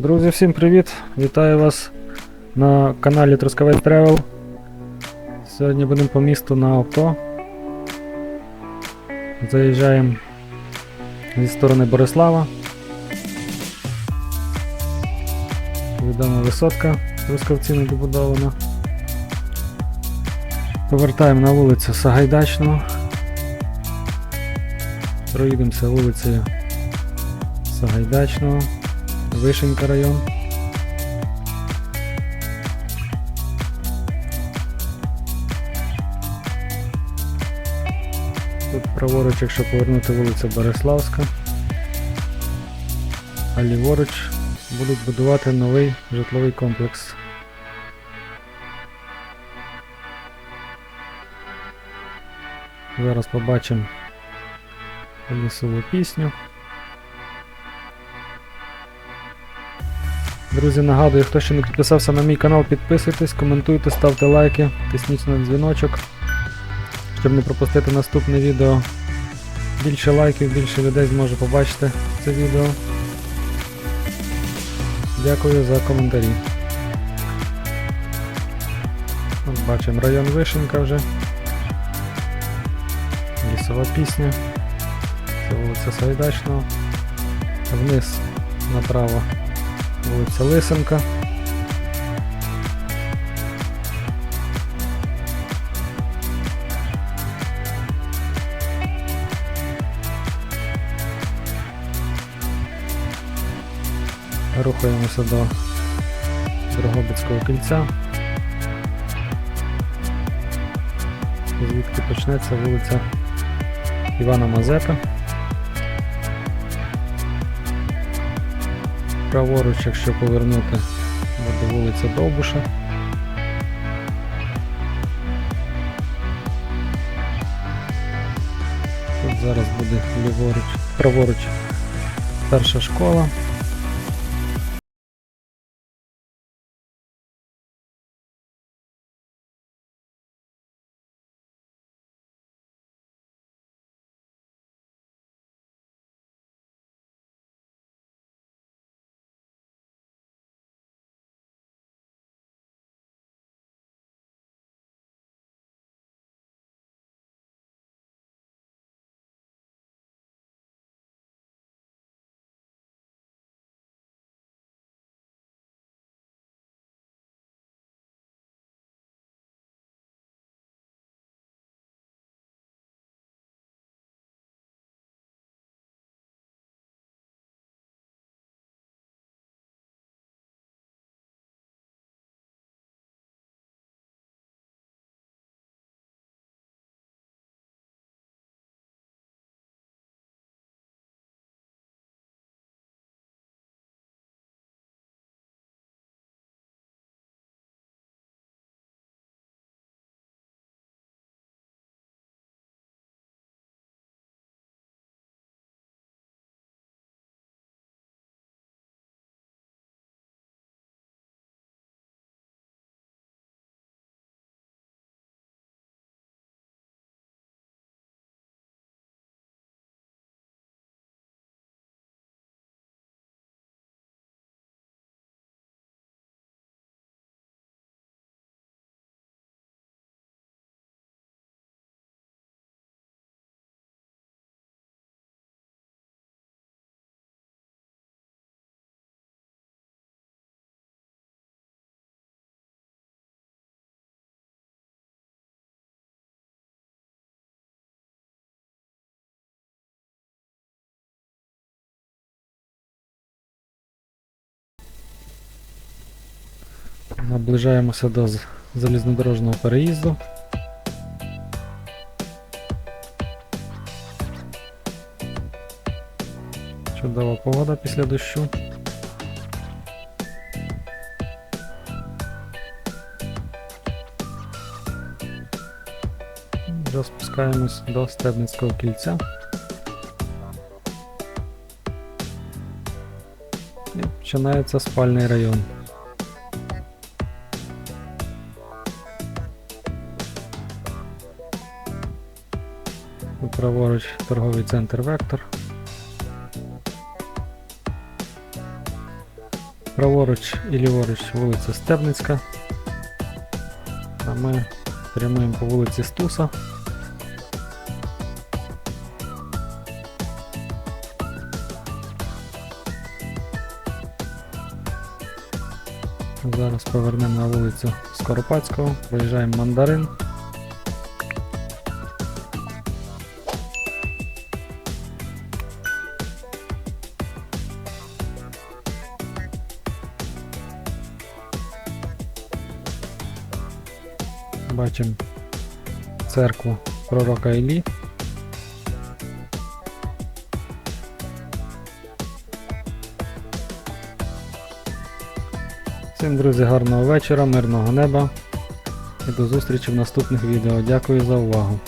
Друзі, всім привіт! Вітаю вас на каналі Трускавець Travel. Сьогодні будемо по місту на авто. Заїжджаємо зі сторони Борислава. Відома висотка Трускавці недобудована. Повертаємо на вулицю Сагайдачного. Проїдемося вулицею Сагайдачного. Вишенька район. Тут праворуч, якщо повернути вулиця Бориславська, а ліворуч будуть будувати новий житловий комплекс. Зараз побачимо лісову пісню. Друзі, нагадую, хто ще не підписався на мій канал, підписуйтесь, коментуйте, ставте лайки, тисніть на дзвіночок, щоб не пропустити наступне відео. Більше лайків, більше людей зможе побачити це відео. Дякую за коментарі. Бачимо район Вишенька вже. Лісова пісня. Це вулиця Сайдачного. Вниз направо вулиця Лисенка. Рухаємося до Дрогобицького кільця. Звідки почнеться вулиця Івана Мазепи. Праворуч, якщо повернути, буде вулиця Довбуша. Тут зараз буде ліворуч, праворуч перша школа. Наближаємося до залізнодорожного переїзду. Чудова погода після дощу. Вже спускаємось до Стебницького кільця. І починається спальний район. Праворуч торговий центр Вектор. праворуч і ліворуч вулиця Стебницька. А ми прямуємо по вулиці Стуса. Зараз повернемо на вулицю Скоропадського, проїжджаємо мандарин. Бачимо церкву пророка Іллі. Всім, друзі, гарного вечора, мирного неба і до зустрічі в наступних відео. Дякую за увагу.